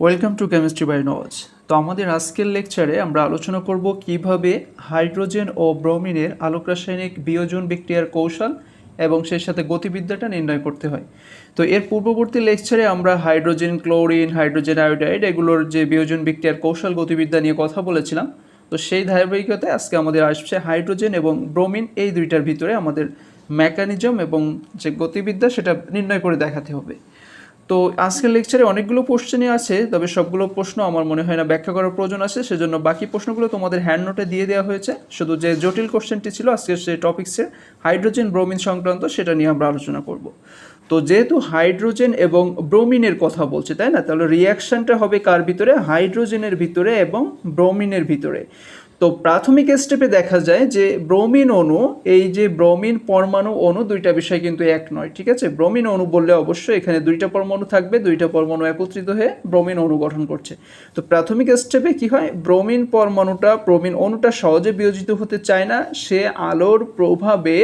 Welcome to chemistry by নজ তো আমাদের আজকের লেকচারে আমরা আলোচনা করব কীভাবে হাইড্রোজেন ও ব্রোমিনের আলোক রাসায়নিক বিয়োজন বিক্রিয়ার কৌশল এবং সেই সাথে গতিবিদ্যাটা নির্ণয় করতে হয়। তো এর পূর্ববর্তী লেকচারে আমরা হাইড্রোজেন, ক্লোরিন, হাইড্রোজেন আয়োডাইড এগুলোর যে বিয়োজন বিক্রিয়ার কৌশল, গতিবিদ্যা নিয়ে কথা বলেছিলাম। তো সেই ধারাবাহিকতায় আজকে আমাদের আসছে হাইড্রোজেন এবং ব্রোমিন এই দুইটার ভিতরে আমাদের মেকানিজম এবং যে গতিবিদ্যা সেটা নির্ণয় করে দেখাতে হবে। তো আজকের লেকচারে অনেকগুলো কোশ্চেনই আছে, তবে সবগুলো প্রশ্ন আমার মনে হয় না ব্যাখ্যা করার প্রয়োজন আছে, সেজন্য বাকি প্রশ্নগুলো তোমাদের হ্যান্ড নোটে দিয়ে দেওয়া হয়েছে। শুধু যে জটিল কোশ্চেনটি ছিল, আজকের সেই টপিক্সের হাইড্রোজেন ব্রোমিন সংক্রান্ত সেটা নিয়ে আমরা আলোচনা করব। তো যেহেতু হাইড্রোজেন এবং ব্রোমিনের কথা বলছে, তাই না? তাহলে রিয়াকশনটা হবে কার ভিতরে? হাইড্রোজেনের ভিতরে এবং ব্রোমিনের ভিতরে। তো প্রাথমিক স্টেপে দেখা যায় যে ব্রোমিন অণু, এই যে ব্রোমিন পরমাণু অণু দুইটা বিষয় কিন্তু এক নয়, ঠিক আছে? ব্রোমিন অণু বললে অবশ্যই এখানে দুইটা পরমাণু থাকবে, দুইটা পরমাণু একত্রিত হয়ে ব্রোমিন অণু গঠন করছে। তো প্রাথমিক স্টেপে কি হয়? ব্রোমিন পরমাণুটা, ব্রোমিন অণুটা সহজে বিয়োজিত হতে চায় না। সে আলোর প্রভাবে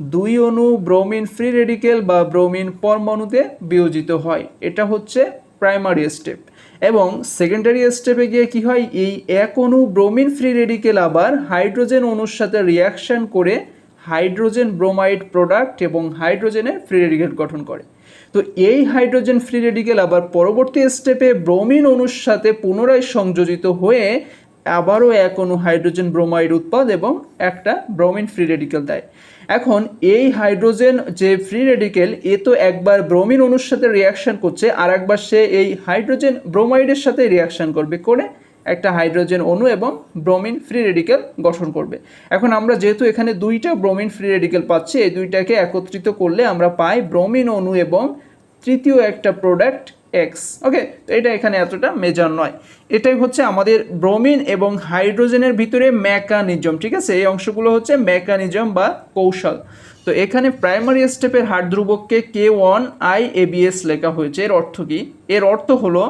দুই অণু ব্রোমিন ফ্রি রেডিকেল বা ব্রোমিন পরমাণুতে বিয়োজিত হয়। এটা হচ্ছে প্রাইমারি স্টেপ এবং সেকেন্ডারি স্টেপে গিয়ে কি হয়? এই এক অনু ব্রোমিন ফ্রি রেডিকেল আবার হাইড্রোজেন অনুর সাথে রিয়াকশন করে হাইড্রোজেন ব্রোমাইড প্রোডাক্ট এবং হাইড্রোজেনের ফ্রি রেডিকেল গঠন করে। তো এই হাইড্রোজেন ফ্রি রেডিকেল আবার পরবর্তী স্টেপে ব্রোমিন অনুর সাথে পুনরায় সংযোজিত হয়ে আবারও এক অণু হাইড্রোজেন ব্রোমাইড উৎপাদ এবং একটা ব্রোমিন ফ্রি রেডিকেল দেয়। এখন এই হাইড্রোজেন যে ফ্রি রেডিকেল, এ তো একবার ব্রোমিন অণুর সাথে রিয়াকশন করছে আর একবার সে এই হাইড্রোজেন ব্রোমাইডের সাথে রিয়াকশন করবে করে একটা হাইড্রোজেন অণু এবং ব্রোমিন ফ্রি রেডিকেল গঠন করবে। এখন আমরা যেহেতু এখানে দুইটা ব্রোমিন ফ্রি রেডিকেল পাচ্ছি, এই দুইটাকে একত্রিত করলে আমরা পাই ব্রোমিন অণু এবং তৃতীয় একটা প্রোডাক্ট এক্স ওকে তো এটা এখানে এতটা মেজার নয়। এটাই হচ্ছে আমাদের ব্রোমিন এবং হাইড্রোজেনের ভিতরে মেকানিজম ঠিক আছে? এই অংশগুলো হচ্ছে মেকানিজম বা কৌশল। তো এখানে প্রাইমারি স্টেপের হার ধ্রুবককে কে ওয়ান আই এবিএস লেখা হয়েছে। এর অর্থ কি? এর অর্থ হলো,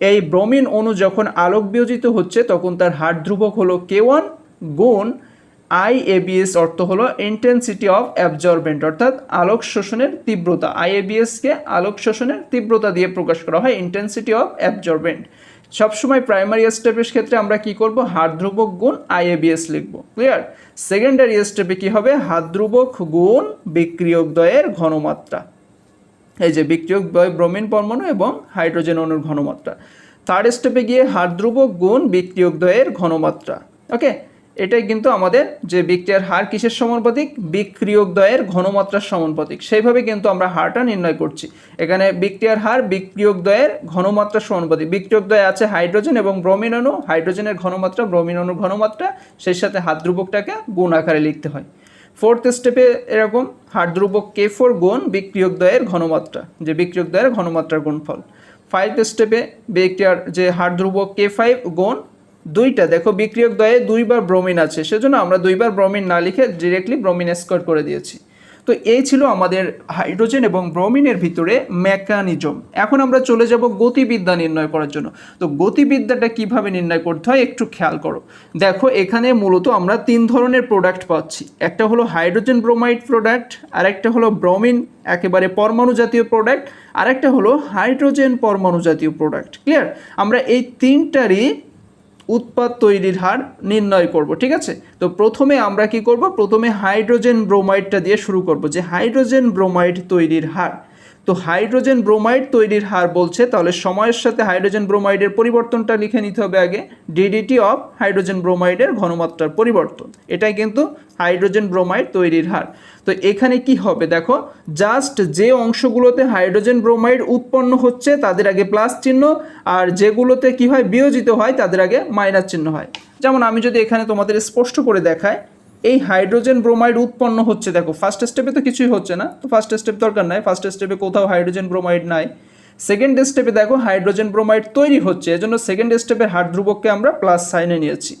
এই ব্রোমিন অণু যখন আলোক বিয়োজিত হচ্ছে, তখন তার হার ধ্রুবক হলো কে ওয়ান গুণ আই এবিএস অর্থ হলো ইন্টেন্সিটি অফ অ্যাবজর্বেন্ট অর্থাৎ আলোক শোষণের তীব্রতা। আই এবিএসকে আলোক শোষণের তীব্রতা দিয়ে প্রকাশ করা হয় ইন্টেন্সিটি অফ অ্যাবজর্বেন্ট সবসময় প্রাইমারি স্টেপের ক্ষেত্রে আমরা কি করব? হাত ধ্রুবক গুণ আইএবিএস লিখব। ক্লিয়ার সেকেন্ডারি স্টেপে কি হবে? হাত ধ্রুবক গুণ বিক্রিয়ক দ্বয়ের ঘনমাত্রা। এই যে বিক্রিয়ক দ্বয় ব্রোমিন পরমাণু এবং হাইড্রোজেন অণুর ঘনমাত্রা। থার্ড স্টেপে গিয়ে হাত ধ্রুবক গুণ বিক্রিয়ক দ্বয়ের ঘনমাত্রা। ওকে এটাই কিন্তু আমাদের যে বিক্রিয়ার হার কিসের সমানুপাতিক বিক্রিয়ক দ্বয়ের ঘনমাত্রার সমানুপাতিক সেইভাবে কিন্তু আমরা হারটা নির্ণয় করছি। এখানে বিক্রিয়ার হার বিক্রিয়ক দ্বয়ের ঘনমাত্রার সমানুপাতিক বিক্রিয়ক আছে হাইড্রোজেন এবং ব্রোমিন হাইড্রোজেনের ঘনমাত্রা, ব্রোমিন ঘনমাত্রা, সেই সাথে হাত ধ্রুবকটাকে গুণ আকারে লিখতে হয়। ফোর্থ স্টেপে এরকম হার ধ্রুবক কে ফোর গুণ বিক্রিয়ক দ্বয়ের ঘনমাত্রা, যে বিক্রিয়ক দ্বয়ের ঘনমাত্রার গুণফল। ফাইভ স্টেপে বিক্রিয়ার যে হার ধ্রুবক কে ফাইভ গুণ দুইটা, দেখো বিক্রিয়ক দ্বয়ে দুইবার ব্রোমিন আছে, সেজন্য আমরা দুইবার ব্রোমিন না লিখে ডিরেক্টলি ব্রোমিন স্কোয়ার করে দিয়েছি। তো এই ছিল আমাদের হাইড্রোজেন এবং ব্রোমিনের ভিতরে মেকানিজম এখন আমরা চলে যাব গতিবিদ্যা নির্ণয় করার জন্য। তো গতিবিদ্যাটা কীভাবে নির্ণয় করতে হয় একটু খেয়াল করো। দেখো এখানে মূলত আমরা তিন ধরনের প্রোডাক্ট পাচ্ছি। একটা হলো হাইড্রোজেন ব্রোমাইড প্রোডাক্ট আর একটা হলো ব্রোমিন একেবারে পরমাণু জাতীয় প্রোডাক্ট আর একটা হলো হাইড্রোজেন পরমাণু জাতীয় প্রোডাক্ট ক্লিয়ার আমরা এই তিনটারই উৎপাদ তৈরির হার নির্ণয় করব, ঠিক আছে? তো প্রথমে আমরা কি করব? প্রথমে হাইড্রোজেন ব্রোমাইডটা দিয়ে শুরু করব, যে হাইড্রোজেন ব্রোমাইড তৈরির হার। তো হাইড্রোজেন ব্রোমাইড তৈরির হার বলছে, তাহলে সময়ের সাথে হাইড্রোজেন ব্রোমাইডের পরিবর্তনটা লিখে নিতে হবে আগে। D D T of hydrogen ব্রোমাইডের ঘনমাত্রার পরিবর্তন। এটাই কিন্তু হাইড্রোজেন ব্রোমাইড তৈরির হার। তো এখানে কি হবে দেখো জাস্ট যে অংশগুলোতে হাইড্রোজেন ব্রোমাইড উৎপন্ন হচ্ছে তাদের আগে প্লাস চিহ্ন, আর যেগুলোতে কি হয় বিয়োজিত হয় তাদের আগে মাইনাস চিহ্ন হয়। যেমন আমি যদি এখানে তোমাদের স্পষ্ট করে দেখাই, এই হাইড্রোজেন ব্রোমাইড উৎপন্ন হচ্ছে দেখো ফার্স্ট স্টেপে তো কিছুই হচ্ছে না, তো ফার্স্ট স্টেপ দরকার নাই ফার্স্ট স্টেপে কোথাও হাইড্রোজেন ব্রোমাইড নাই। সেকেন্ড স্টেপে দেখো হাইড্রোজেন ব্রোমাইড তৈরি হচ্ছে, এজন্য সেকেন্ড স্টেপের হার ধ্রুবককে আমরা প্লাস সাইনে নিয়েছি।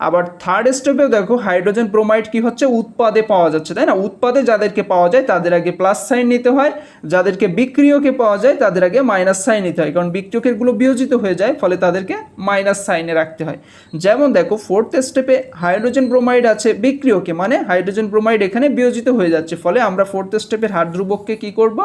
আবার থার্ড স্টেপেও দেখো হাইড্রোজেন ব্রোমাইড কি হচ্ছে? উৎপাদে পাওয়া যাচ্ছে, তাই না? উৎপাদে যাদেরকে পাওয়া যায়, তাদের আগে প্লাস সাইন নিতে হয়। যাদেরকে বিক্রিয়কে পাওয়া যায়, তাদের আগে মাইনাস সাইন নিতে হয়। কারণ বিক্রিয়কেরগুলো বিয়োজিত হয়ে যায়, ফলে তাদেরকে মাইনাস সাইনে রাখতে হয়। যেমন দেখো ফোর্থ স্টেপে হাইড্রোজেন ব্রোমাইড আছে বিক্রিয়কে মানে হাইড্রোজেন ব্রোমাইড এখানে বিয়োজিত হয়ে যাচ্ছে। ফলে আমরা ফোর্থ স্টেপের হার ধ্রুবককে কি করব?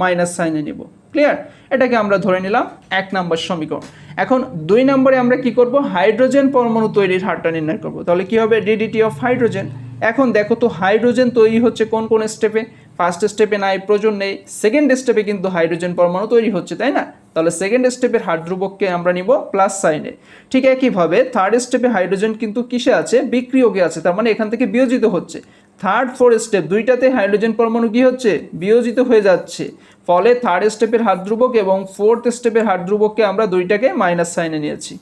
মাইনাস সাইনে নিব। ক্লিয়ার এটাকে আমরা ধরে নিলাম এক নম্বর সমীকরণ। এখন দুই নম্বরে আমরা কি করব? হাইড্রোজেন পরমাণু তৈরির হারটা নির্ণয় করব। তাহলে কি হবে? ডিডিটি অফ হাইড্রোজেন এখন দেখো তো হাইড্রোজেন তৈরি হচ্ছে কোন কোন স্টেপে ফার্স্ট স্টেপে নাইট্রোজেন নেই সেকেন্ড স্টেপে কিন্তু হাইড্রোজেন পরমাণু তৈরি হচ্ছে, তাই না? তাহলে সেকেন্ড স্টেপের হার ধ্রুবককে আমরা নিব প্লাস সাইনে ঠিক একইভাবে থার্ড স্টেপে হাইড্রোজেন কিন্তু কিসে আছে? বিক্রিয়কে আছে। তার মানে এখান থেকে বিয়োজিত হচ্ছে। থার্ড ফোর স্টেপ দুইটাতে হাইড্রোজেন পরমাণু কি হচ্ছে? বিয়োজিত হয়ে যাচ্ছে। ফলে থার্ড স্টেপের হার ধ্রুবক এবং ফোর্থ স্টেপের হার ধ্রুবককে আমরা দুইটাকে মাইনাস সাইনে নিয়েছি।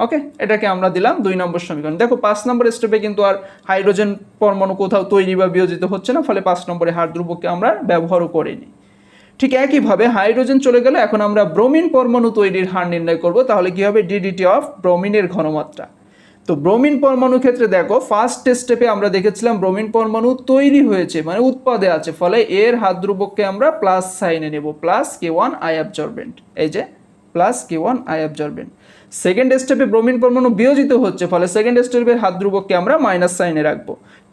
ওকে এটাকে আমরা দিলাম দুই নম্বর সমীকরণ। দেখো, পাঁচ নম্বর স্টেপে কিন্তু আর হাইড্রোজেন পরমাণু কোথাও তৈরি বা বিয়োজিত হচ্ছে না, ফলে পাঁচ নম্বরে হার আমরা ব্যবহারও করিনি। ঠিক একইভাবে হাইড্রোজেন চলে গেলে এখন আমরা ব্রোমিন পরমাণু তৈরির হার নির্ণয় করব, তাহলে কি হবে? ডিডিটি অফ ব্রোমিনের ঘনমাত্রা। তো ব্রোমিন পরমাণু ক্ষেত্রে দেখো ফার্স্ট স্টেপে আমরা দেখেছিলাম ব্রোমিন পরমাণু তৈরি হয়েছে মানে উৎপাদে আছে, ফলে এর হাত ধ্রুবককে আমরা প্লাস সাইনে নেব plus K one I absorbent এই যে plus K one I absorbent second স্টেপে ব্রোমিন পরমাণু বিয়োজিত হচ্ছে, ফলে সেকেন্ড স্টেপের হাত ধ্রুবককে আমরা মাইনাস সাইনে রাখব।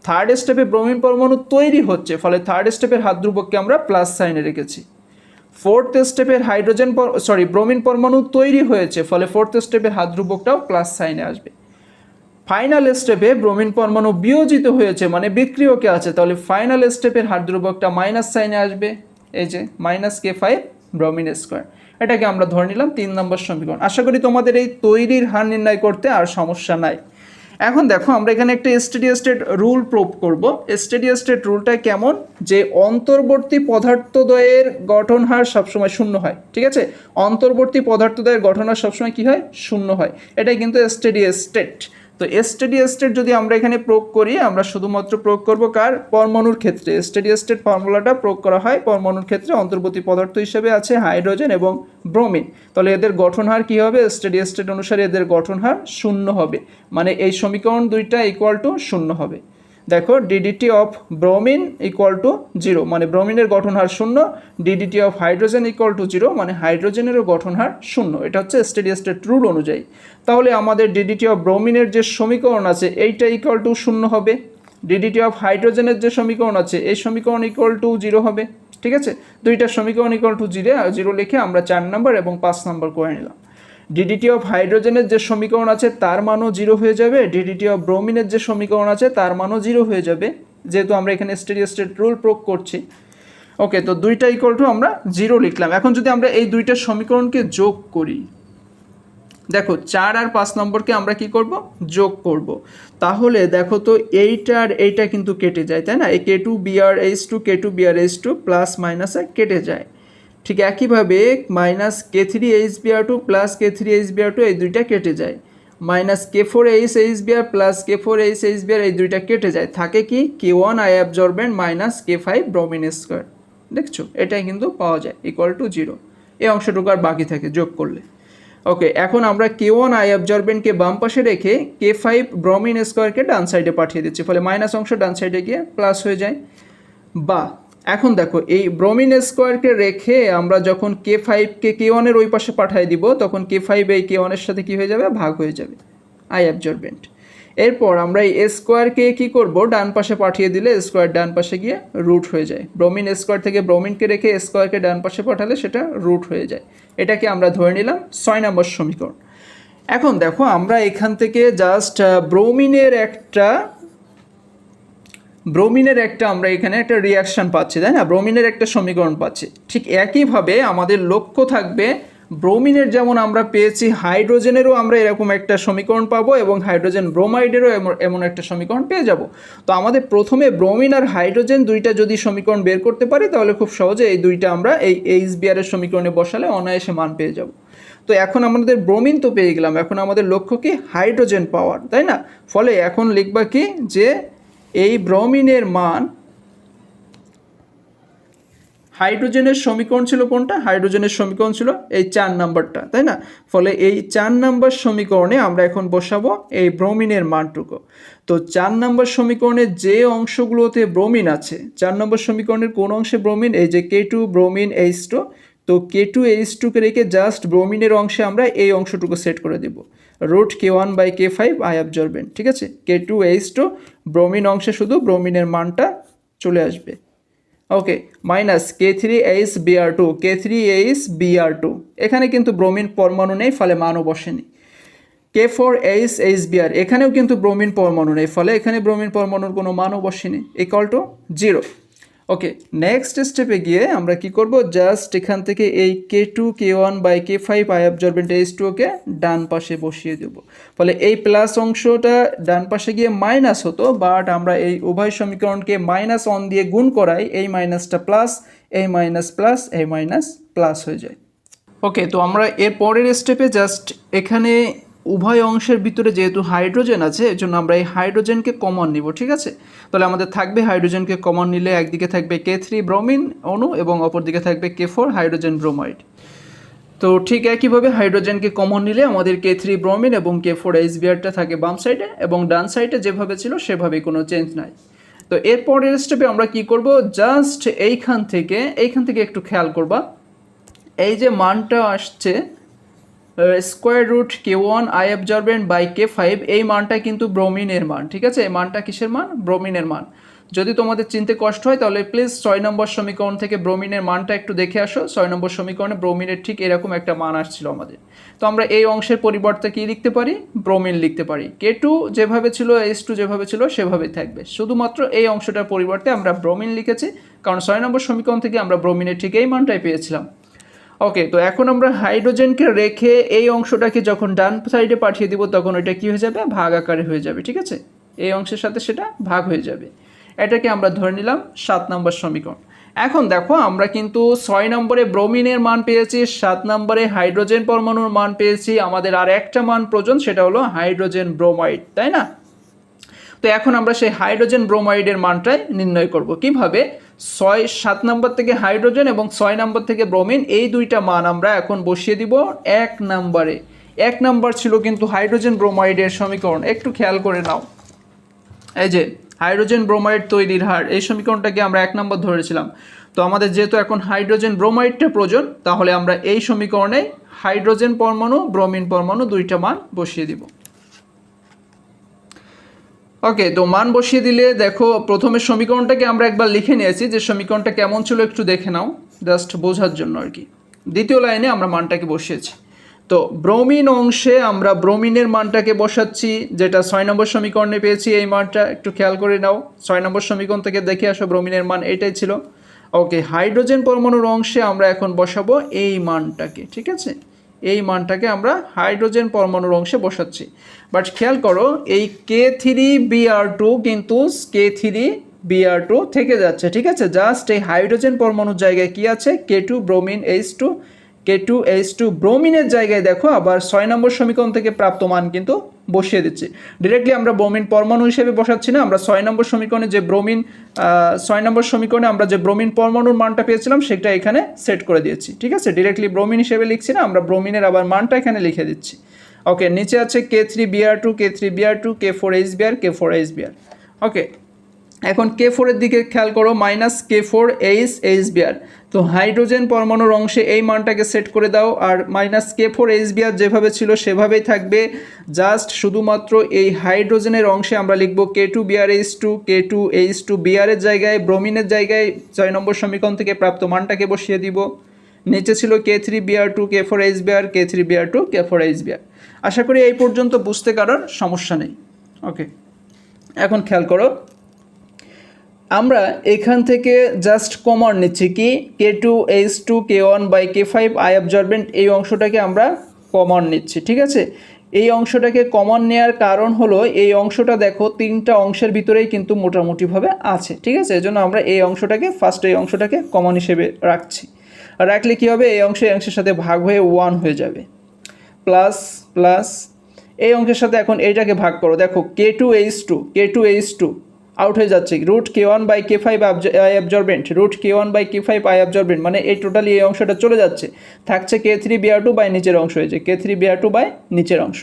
থার্ড স্টেপে ব্রোমিন পরমাণু তৈরি হচ্ছে, ফলে থার্ড স্টেপের হাত ধ্রুবককে আমরা প্লাস সাইনে রেখেছি। ফোর্থ স্টেপের হাইড্রোজেন সরি ব্রোমিন পরমাণু তৈরি হয়েছে, ফলে ফোর্থ স্টেপের হাত ধ্রুবকটাও প্লাস সাইনে আসবে। ফাইনাল স্টেপে ব্রোমিন পরমাণু বিয়োজিত হয়েছে মানে বিক্রিয়কে আছে? তাহলে ফাইনাল স্টেপের হাত ধ্রুবকটা মাইনাস সাইনে আসবে। এই যে minus K five bromine square এটাকে আমরা ধরে নিলাম তিন নম্বর সমীকরণ। আশা করি তোমাদের এই তৈরির হার নির্ণয় করতে আর সমস্যা নাই। এখন দেখো, আমরা এখানে একটা স্টেডি স্টেট রুল প্রুভ করব। স্টেডি স্টেট রুলটা কেমন? যে অন্তর্বর্তী পদার্থদ্বয়ের গঠন হার সবসময় শূন্য হয়, ঠিক আছে? অন্তর্বর্তী পদার্থদ্বয়ের গঠন হার সবসময় কী হয়? শূন্য হয়। এটাই কিন্তু স্টেডি স্টেট তো স্টেডি স্টেট যদি আমরা এখানে প্রয়োগ করি, আমরা শুধুমাত্র প্রয়োগ করব কার? পরমাণুর ক্ষেত্রে। স্টেডি স্টেট ফর্মুলাটা প্রয়োগ করা হয় পরমাণুর ক্ষেত্রে অন্তর্বর্তী পদার্থ হিসেবে আছে হাইড্রোজেন এবং ব্রোমিন তাহলে এদের গঠন হার কী হবে? স্টেডি স্টেট অনুসারে এদের গঠন হার শূন্য হবে। মানে এই সমীকরণ দুইটা ইকুয়াল টু শূন্য হবে। দেখো D D T of bromine equal to zero মানে ব্রোমিনের গঠন হার শূন্য D D T of hydrogen equal to zero মানে হাইড্রোজেনেরও গঠন হার শূন্য, এটা হচ্ছে স্টেডি স্টেট রুল অনুযায়ী। তাহলে আমাদের ডিডিটি অফ ব্রোমিনের যে সমীকরণ আছে, এইটা ইকুয়াল টু শূন্য হবে। ডিডিটি অফ হাইড্রোজেনের যে সমীকরণ আছে, এই সমীকরণ ইকুয়াল টু জিরো হবে, ঠিক আছে? দুইটা সমীকরণ ইকুয়াল টু জিরো জিরো লিখে আমরা চার নম্বর এবং পাঁচ নম্বর করে নিলাম। ডিডিটি অফ হাইড্রোজেনের যে সমীকরণ আছে, তার মানও জিরো হয়ে যাবে। ডিডিটি অফ ব্রোমিনের যে সমীকরণ আছে, তার মানও জিরো হয়ে যাবে। যেহেতু আমরা এখানে স্টেডি স্টেট রুল প্রয়োগ করছি। ওকে তো দুইটা ইকুয়াল টু আমরা জিরো লিখলাম। এখন যদি আমরা এই দুইটা সমীকরণকে যোগ করি, দেখো চার আর পাঁচ নম্বরকে আমরা কি করব? যোগ করব। তাহলে দেখো তো এইটা আর এইটা কিন্তু কেটে যায়, তাই না? এই K two BR H two K two BR H two plus মাইনাসে কেটে যায়। ঠিক একইভাবে minus K three H BR two plus K three H BR two এই দুইটা কেটে যায়। Minus K four H H BR plus K four H H BR এই দুইটা কেটে যায়। থাকে কি? K one I absorbent minus K five bromine square দেখছ? এটাই কিন্তু পাওয়া যায় ইকুয়াল টু জিরো এই অংশটুকু আর বাকি থাকে যোগ করলে। ওকে এখন আমরা কে ওয়ান আই অ্যাবজর্বেন্টকে বাম পাশে রেখে কে ফাইভ ব্রমিন স্কোয়ারকে ডান সাইডে পাঠিয়ে দিচ্ছি। ফলে মাইনাস অংশ ডান সাইডে গিয়ে প্লাস হয়ে যায়। বা এখন দেখো, এই ব্রোমিন স্কোয়ারকে রেখে আমরা যখন কে ফাইভকে কে ওয়ানের ওই পাশে পাঠিয়ে দিব, তখন কে ফাইভ এই কে ওয়ানের সাথে কী হয়ে যাবে? ভাগ হয়ে যাবে। আই অ্যাবজর্বেন্ট এরপর আমরা এই স্কোয়ারকে কী করব? ডান পাশে পাঠিয়ে দিলে স্কোয়ার ডান পাশে গিয়ে রুট হয়ে যায়। ব্রোমিন স্কোয়ার থেকে ব্রোমিনকে রেখে স্কোয়ারকে ডান পাশে পাঠালে সেটা রুট হয়ে যায়। এটাকে আমরা ধরে নিলাম ছয় নম্বর সমীকরণ। এখন দেখো, আমরা এখান থেকে জাস্ট ব্রোমিনের একটা ব্রোমিনের একটা আমরা এখানে একটা রিয়াকশান পাচ্ছি, তাই না? ব্রোমিনের একটা সমীকরণ পাচ্ছি। ঠিক একইভাবে আমাদের লক্ষ্য থাকবে, ব্রোমিনের যেমন আমরা পেয়েছি, হাইড্রোজেনেরও আমরা এরকম একটা সমীকরণ পাবো এবং হাইড্রোজেন ব্রোমাইডেরও এমন একটা সমীকরণ পেয়ে যাব। তো আমাদের প্রথমে ব্রোমিন আর হাইড্রোজেন দুইটা যদি সমীকরণ বের করতে পারি, তাহলে খুব সহজে এই দুইটা আমরা এই এইচ বিআরের সমীকরণে বসালে অনায়াসে মান পেয়ে যাব। তো এখন আমাদের ব্রোমিন তো পেয়ে গেলাম। এখন আমাদের লক্ষ্য কি? হাইড্রোজেন পাওয়ার, তাই না? ফলে এখন লিখবা কি? যে এই ব্রোমিনের মান হাইড্রোজেনের সমীকরণ ছিল কোনটা? হাইড্রোজেনের সমীকরণ ছিল এই চার নাম্বারটা, তাই না? ফলে এই চার নাম্বার সমীকরণে আমরা এখন বসাবো এই ব্রোমিনের মানটুকু। তো চার নম্বর সমীকরণের যে অংশগুলোতে ব্রোমিন আছে, চার নম্বর সমীকরণের কোন অংশে ব্রোমিন? এই যে K two bromine H two, তো কে টু এইচ টুকে রেখে জাস্ট ব্রোমিনের অংশে আমরা এই অংশটুকু সেট করে দেব। Root K one by K five, I absorbent ঠিক আছে? K two H two, bromine অংশে শুধু ব্রোমিনের মানটা চলে আসবে। Okay, minus K three H BR two, K three H BR two. এখানে কিন্তু ব্রোমিন পরমাণু নেই, ফলে মানও বসেনি। K four H H BR এখানেও কিন্তু ব্রোমিন পরমাণু নেই, ফলে এখানে ব্রোমিন পরমাণুর কোনো মানও বসেনি equal to zero okay next স্টেপে গিয়ে আমরা কি করব? জাস্ট এখান থেকে এই K two K one by K five I absorbent H টুকে ডান পাশে বসিয়ে দেব। ফলে এই প্লাস অংশটা ডান পাশে গিয়ে মাইনাস হতো বাট আমরা এই উভয় সমীকরণকে মাইনাস অন দিয়ে গুণ করাই, এই মাইনাসটা প্লাস এই মাইনাস প্লাস এই মাইনাস প্লাস হয়ে যায়। ওকে তো আমরা এর পরের স্টেপে জাস্ট এখানে উভয় অংশের ভিতরে যেহেতু হাইড্রোজেন আছে এর জন্য আমরা এই হাইড্রোজেনকে কমন নিব, ঠিক আছে? তাহলে আমাদের থাকবে হাইড্রোজেনকে কমন নিলে একদিকে থাকবে কে থ্রি ব্রোমিন অণু এবং অপরদিকে থাকবে কে ফোর হাইড্রোজেন ব্রোমাইড তো ঠিক একইভাবে হাইড্রোজেনকে কমন নিলে আমাদের কে থ্রি ব্রোমিন এবং কে ফোর এইচ বিআরটা থাকে বাম সাইডে এবং ডান সাইডে যেভাবে ছিল সেভাবেই কোনো চেঞ্জ নাই। তো এর পরের স্টেপে আমরা কি করব? জাস্ট এইখান থেকে এইখান থেকে একটু খেয়াল করবা। এই যে মানটা আসছে square root K one I absorbent by K five এই মানটা কিন্তু ব্রোমিনের মান, ঠিক আছে? এই মানটা কিসের মান? ব্রোমিনের মান। যদি তোমাদের চিনতে কষ্ট হয়, তাহলে প্লিজ ছয় নম্বর সমীকরণ থেকে ব্রোমিনের মানটা একটু দেখে আসো। ছয় নম্বর সমীকরণে ব্রোমিনের ঠিক এরকম একটা মান আসছিল আমাদের। তো আমরা এই অংশের পরিবর্তে কি লিখতে পারি? ব্রোমিন লিখতে পারি। কে টু যেভাবে ছিল এস টু যেভাবে ছিল, সেভাবেই থাকবে। শুধুমাত্র এই অংশটার পরিবর্তে আমরা ব্রোমিন লিখেছি, কারণ ছয় নম্বর সমীকরণ থেকে আমরা ব্রোমিনের ঠিক এই মানটাই পেয়েছিলাম। ওকে তো এখন আমরা হাইড্রোজেনকে রেখে এই অংশটাকে যখন ডান সাইডে পাঠিয়ে দিব, তখন ওইটা কী হয়ে যাবে? ভাগ আকারে হয়ে যাবে, ঠিক আছে? এই অংশের সাথে সেটা ভাগ হয়ে যাবে। এটাকে আমরা ধরে নিলাম সাত নম্বর সমীকরণ। এখন দেখো, আমরা কিন্তু ছয় নম্বরে ব্রোমিনের মান পেয়েছি, সাত নম্বরে হাইড্রোজেন পরমাণুর মান পেয়েছি, আমাদের আর একটা মান প্রয়োজন, সেটা হলো হাইড্রোজেন ব্রোমাইড, তাই না? তো এখন আমরা সেই হাইড্রোজেন ব্রোমাইডের মানটাই নির্ণয় করব। কীভাবে? ছয়, সাত নম্বর থেকে হাইড্রোজেন এবং ছয় নম্বর থেকে ব্রোমিন, এই দুইটা মান আমরা এখন বসিয়ে দিব এক নম্বরে। এক নাম্বার ছিল কিন্তু হাইড্রোজেন ব্রোমাইডের সমীকরণ। একটু খেয়াল করে নাও। এই যে, হাইড্রোজেন ব্রোমাইড তৈরির হার, এই সমীকরণটাকে আমরা এক নম্বর ধরেছিলাম। তো আমাদের যেহেতু এখন হাইড্রোজেন ব্রোমাইডটা প্রয়োজন, তাহলে আমরা এই সমীকরণে হাইড্রোজেন পরমাণু, ব্রোমিন পরমাণু দুইটা মান বসিয়ে দিব। ওকে তো মান বসিয়ে দিলে দেখো প্রথমে সমীকরণটাকে আমরা একবার লিখে নিয়েছি, যে সমীকরণটা কেমন ছিল একটু দেখে নাও জাস্ট বোঝার জন্য আর কি। দ্বিতীয় লাইনে আমরা মানটাকে বসিয়েছি। তো ব্রোমিন অংশে আমরা ব্রোমিনের মানটাকে বসাচ্ছি, যেটা ছয় নম্বর সমীকরণে পেয়েছি এই মানটা, একটু খেয়াল করে নাও। ছয় নম্বর সমীকরণ থেকে দেখে আসো ব্রোমিনের মান এইটাই ছিল। ওকে হাইড্রোজেন পরমাণুর অংশে আমরা এখন বসাবো এই মানটাকে, ঠিক আছে? এই মানটাকে আমরা হাইড্রোজেন পরমাণুর অংশে বসাচ্ছি। বাট খেয়াল করো, এই কে থ্রি বিআর টু কিন্তু কে থ্রি বিআর টু থেকে যাচ্ছে, ঠিক আছে? জাস্ট এই হাইড্রোজেন পরমাণুর জায়গায় কি আছে? K two bromine H two K two H two ব্রোমিনের জায়গায় দেখো, আবার ছয় নম্বর সমীকরণ থেকে প্রাপ্ত মান কিন্তু বসিয়ে দিচ্ছি। ডিরেক্টলি আমরা ব্রোমিন পরমাণু হিসেবে বসাচ্ছি না, আমরা ছয় নম্বর সমীকরণে যে ব্রোমিন ছয় নম্বর সমীকরণে আমরা যে ব্রোমিন পরমাণুর মানটা পেয়েছিলাম, সেটা এখানে সেট করে দিয়েছি, ঠিক আছে? ডিরেক্টলি ব্রোমিন হিসেবে লিখছি না, আমরা ব্রোমিনের আবার মানটা এখানে লিখে দিচ্ছি। ওকে নিচে আছে K three BR two K three BR two K four H BR K four H BR okay এখন কে ফোরের দিকে খেয়াল করো minus K four H H BR তো হাইড্রোজেন পরমাণুর অংশে এই মানটাকে সেট করে দাও, আর minus K four H BR যেভাবে ছিল সেভাবেই থাকবে। জাস্ট শুধুমাত্র এই হাইড্রোজেনের অংশে আমরা লিখব K two BR H two K two H two বিআরের জায়গায় ব্রোমিনের জায়গায় ছয় নম্বর সমীকরণ থেকে প্রাপ্ত মানটাকে বসিয়ে দিব। নিচে ছিল K three BR two K four H BR K three BR two K four H BR আশা করি এই পর্যন্ত বুঝতে কারোর সমস্যা নেই। ওকে এখন খেয়াল করো আমরা এখান থেকে জাস্ট কমন নিচ্ছি কি? K two H two K one by K five I absorbent এই অংশটাকে আমরা কমন নিচ্ছি, ঠিক আছে? এই অংশটাকে কমন নেওয়ার কারণ হলো এই অংশটা দেখো তিনটা অংশের ভিতরেই কিন্তু মোটামুটিভাবে আছে, ঠিক আছে? এজন্য আমরা এই অংশটাকে ফার্স্ট এই অংশটাকে কমন হিসেবে রাখছি। রাখলে কী হবে? এই অংশ এই অংশের সাথে ভাগ হয়ে ওয়ান হয়ে যাবে। প্লাস প্লাস এই অংশের সাথে এখন এইটাকে ভাগ করো। দেখো K two H two K two H two out হয়ে যাচ্ছে। Root K one by K five I absorbent root K one by K five I absorbent মানে এই টোটালি এই অংশটা চলে যাচ্ছে। থাকছে K three BR two by নিচের অংশ হয়েছে K three BR two by নিচের অংশ।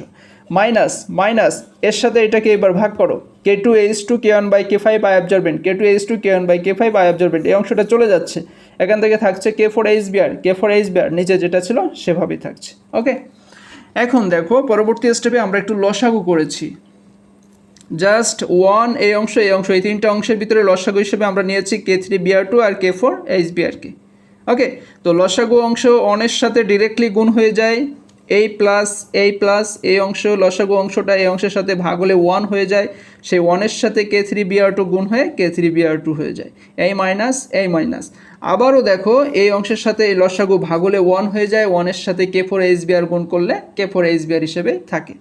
মাইনাস মাইনাস এর সাথে এটাকে এবার ভাগ করো। K two H two K one by K five I absorbent K two H two K one by K five I absorbent এই অংশটা চলে যাচ্ছে। এখান থেকে থাকছে K four H BR K four H BR নিচে যেটা ছিল সেভাবেই থাকছে। ওকে এখন দেখো, পরবর্তী স্টেপে আমরা একটু লসাগু করেছি। জাস্ট ওয়ান এই অংশ এই অংশ, এই তিনটা অংশের ভিতরে লসাগু হিসেবে আমরা নিয়েছি কে থ্রি বিআর টু আর K four H BR K. Okay, তো লসাগু অংশ অনের সাথে ডিরেক্টলি গুণ হয়ে যায় এই প্লাস এই প্লাস এই অংশ, লসাগু অংশটা এই অংশের সাথে ভাগ হলে ওয়ান হয়ে যায়, সেই ওয়ানের সাথে কে থ্রি বিআর টু গুণ হয়ে কে থ্রি বিআর টু হয়ে যায় এই মাইনাস এই মাইনাস আবারও দেখো, এই অংশের সাথে এই লসাগু ভাগ হলে ওয়ান হয়ে যায় ওয়ানের সাথে কে ফোর এইচ বিআর গুণ করলে কে ফোর এইচ বিআর হিসেবে থাকে।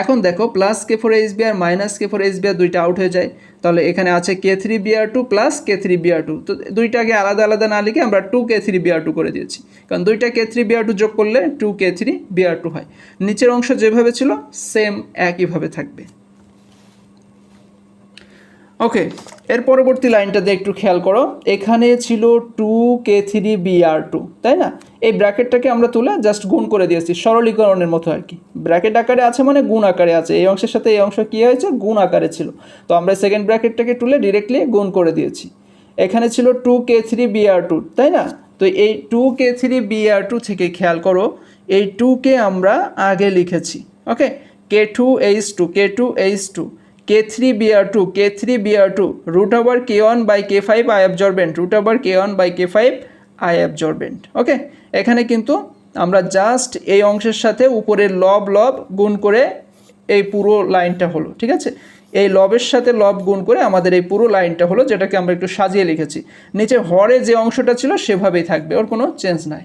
এখন দেখো plus K four H BR minus K four H BR দুইটা আউট হয়ে যায়। তাহলে এখানে আছে K three BR two plus K three BR two তো দুইটাকে আলাদা আলাদা না লিখে আমরা two K three BR two করে দিয়েছি। কারণ দুইটা কে থ্রি বিআর টু যোগ করলে two K three BR two হয়। নিচের অংশ যেভাবে ছিল সেম একইভাবে থাকবে। ওকে এর পরবর্তী লাইনটাতে একটু খেয়াল করো। এখানে ছিল two K three BR two তাই না? এই ব্র্যাকেটটাকে আমরা তুলে জাস্ট গুণ করে দিয়েছি, সরলীকরণের মতো আর কি। ব্র্যাকেট আকারে আছে মানে গুণ আকারে আছে। এই অংশের সাথে এই অংশ কী হয়েছে? গুণ আকারে ছিল। তো আমরা সেকেন্ড ব্র্যাকেটটাকে তুলে ডিরেক্টলি গুণ করে দিয়েছি। এখানে ছিল two K three BR two তাই না? তো এই two K three BR two থেকে খেয়াল করো, এই টুকে আমরা আগে লিখেছি। Okay K two H two K two H two K three BR two K three BR two root over K one by K five I absorbent root over K one by K five I absorbent okay এখানে কিন্তু আমরা just এই অংশের সাথে উপরের লব লব গুণ করে এই পুরো লাইনটা হলো, ঠিক আছে? এই লবের সাথে লব গুণ করে আমাদের এই পুরো লাইনটা হলো, যেটাকে আমরা একটু সাজিয়ে লিখেছি। নিচে হরে যে অংশটা ছিল সেভাবেই থাকবে, ওর কোনো চেঞ্জ নাই।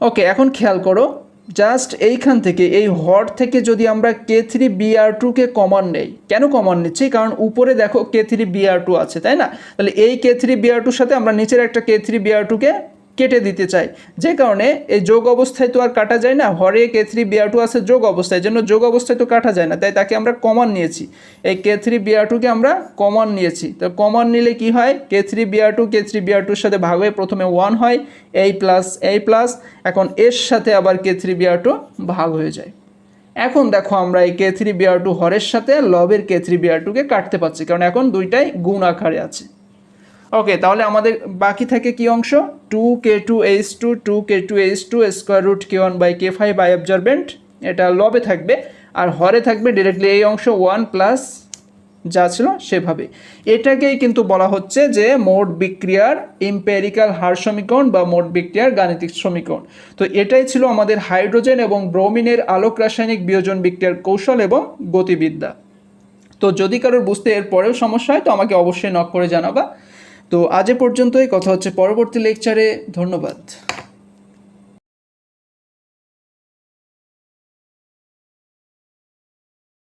ওকে এখন খেয়াল করো জাস্ট এইখান থেকে, এই হট থেকে যদি আমরা কে থ্রি বিআর টুকে কমন নেই। কেন কমন নিচ্ছি? কারণ উপরে দেখো কে থ্রি বিআর টু আছে, তাই না? তাহলে এই কে থ্রি বিআর টুর সাথে আমরা নিচের একটা কে থ্রি বিআর টুকে কেটে দিতে চাই যে কারণে এই যোগ অবস্থায় তো আর কাটা যায় না, হরে, কে থ্রি, বিআর টু আছে যোগ অবস্থায় জন্য যোগ অবস্থায় তো কাটা যায় না, তাই তাকে আমরা কমন নিয়েছি। এই কে থ্রি, বিআর টুকে আমরা কমন নিয়েছি। তো কমন নিলে কি হয়? K three, BR two, K three, BR টুর সাথে ভাগ হয়ে প্রথমে ওয়ান হয়, এই প্লাস এই প্লাস, এখন এর সাথে আবার কে থ্রি, বিআর টু ভাগ হয়ে যায়। এখন দেখো আমরা এই কে থ্রি, বিআর টু হরের সাথে লবের কে থ্রি, বিআর টুকে কাটতে পারছি, কারণ এখন দুইটাই গুণ আকারে আছে। ওকে তাহলে আমাদের বাকি থাকে কি অংশ? Two K two H two two K two H two square root K one by K five by absorbent এটা লবে থাকবে, আর হরে থাকবে ডিরেক্টলি এই অংশ ওয়ান প্লাস যা ছিল সেভাবে। এটাকেই কিন্তু বলা হচ্ছে যে মোট বিক্রিয়ার ইম্পেরিক্যাল হার সমীকরণ বা মোট বিক্রিয়ার গাণিতিক সমীকরণ। তো এটাই ছিল আমাদের হাইড্রোজেন এবং ব্রোমিনের আলোক রাসায়নিক বিয়োজন বিক্রিয়ার কৌশল এবং গতিবিদ্যা। তো যদি কারোর বুঝতে এর পরেও সমস্যা হয়, তো আমাকে অবশ্যই নক করে জানাবা। তো আজ এ পর্যন্তই। কথা হচ্ছে পরবর্তী লেকচারে ধন্যবাদ।